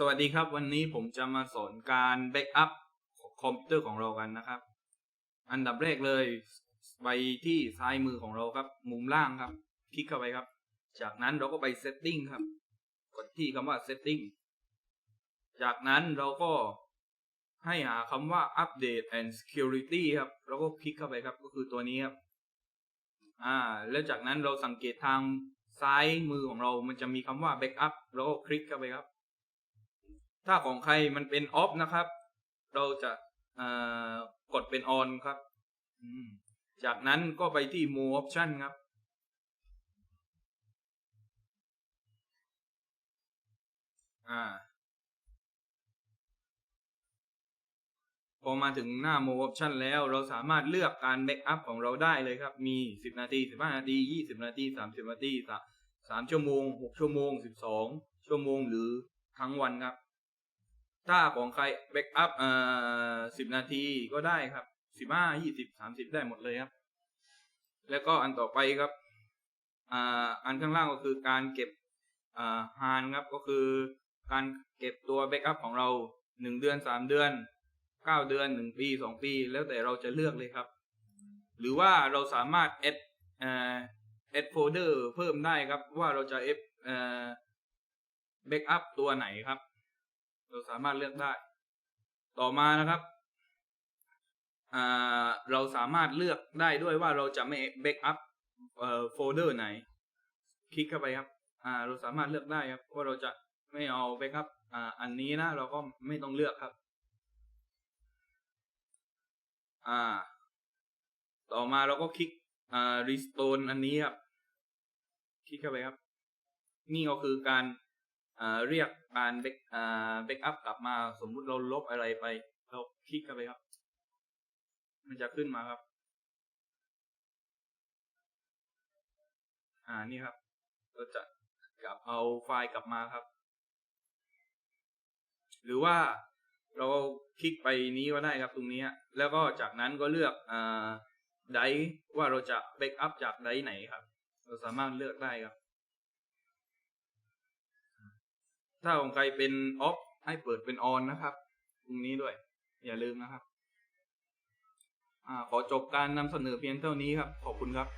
สวัสดีครับ วันนี้ผมจะมาสอนการแบ็กอัพคอมพิวเตอร์ของเรากันนะครับ อันดับแรกเลยไปที่ซ้ายมือของเราครับ มุมล่างครับ คลิกเข้าไปครับ จากนั้นเราก็ไป setting ครับ กดที่คำว่า setting จากนั้นเราก็ให้หาคำว่า update and security ครับเราก็คลิกเข้าไปครับ ก็คือตัวนี้ครับ อ่า แล้วจากนั้นเราสังเกตทางซ้ายมือของเรา มันจะมีคำว่า backup เราก็คลิกเข้าไปครับ ถ้าของใครมันเป็น off นะครับ เราจะกดเป็น on ครับจากนั้นก็ไปที่ more option ครับ อ่า พอมาถึงหน้า more option แล้วเราสามารถเลือกการ backup ของเราได้เลยครับ มี 10 นาที 15 นาที 20 นาที 30 นาที3ชั่วโมง 6 ชั่วโมง 12 ชั่วโมงหรือทั้งวันครับ ถ้าของใคร backup เอ่อ10นาทีก็ได้ครับ15 20 30ได้หมดเลยครับ แล้วก็อันต่อไปครับอ่าอันข้างล่างก็คือการเก็บอ่าฮานครับก็คือการเก็บตัว backup ของเรา1เดือน3เดือน9เดือน1ปี2ปี แล้วแต่เราจะเลือกเลยครับ หรือว่าเราสามารถ add เอ่อ add folder เพิ่มได้ครับว่าเราจะ add เอ่อ backup ตัวไหนครับ เราสามารถเลือกได้ ต่อมานะครับเราสามารถเลือกได้ด้วยว่าเราจะไม่ backup เอ่อโฟลเดอร์ไหน คลิกเข้าไปครับเราสามารถเลือกได้ครับว่าเราจะไม่เอา backup อ่าอันนี้นะเราก็ไม่ต้องเลือกครับ ต่อมาเราก็คลิกอ่า restore อันนี้ครับ คลิกเข้าไปครับ นี่ก็คือการ เรียกการเบกอ่าเบกอัพกลับมาสมมุติเราลบอะไรไป เราคลิกเข้าไปครับ มันจะขึ้นมาครับ อ่านี่ครับเราจะกลับเอาไฟล์กลับมาครับ หรือว่าเราคลิกไปนี้ก็ได้ครับตรงนี้ แล้วก็จากนั้นก็เลือกอ่าไดว่าเราจะเบกอัพจากไดไหนครับ เราสามารถเลือกได้ครับ ถ้าของใครเป็นออฟให้เปิดเป็นออนนะครับตรงนี้ด้วย อย่าลืมนะครับ อ่า ขอจบการนำเสนอเพียงเท่านี้ครับ ขอบคุณครับ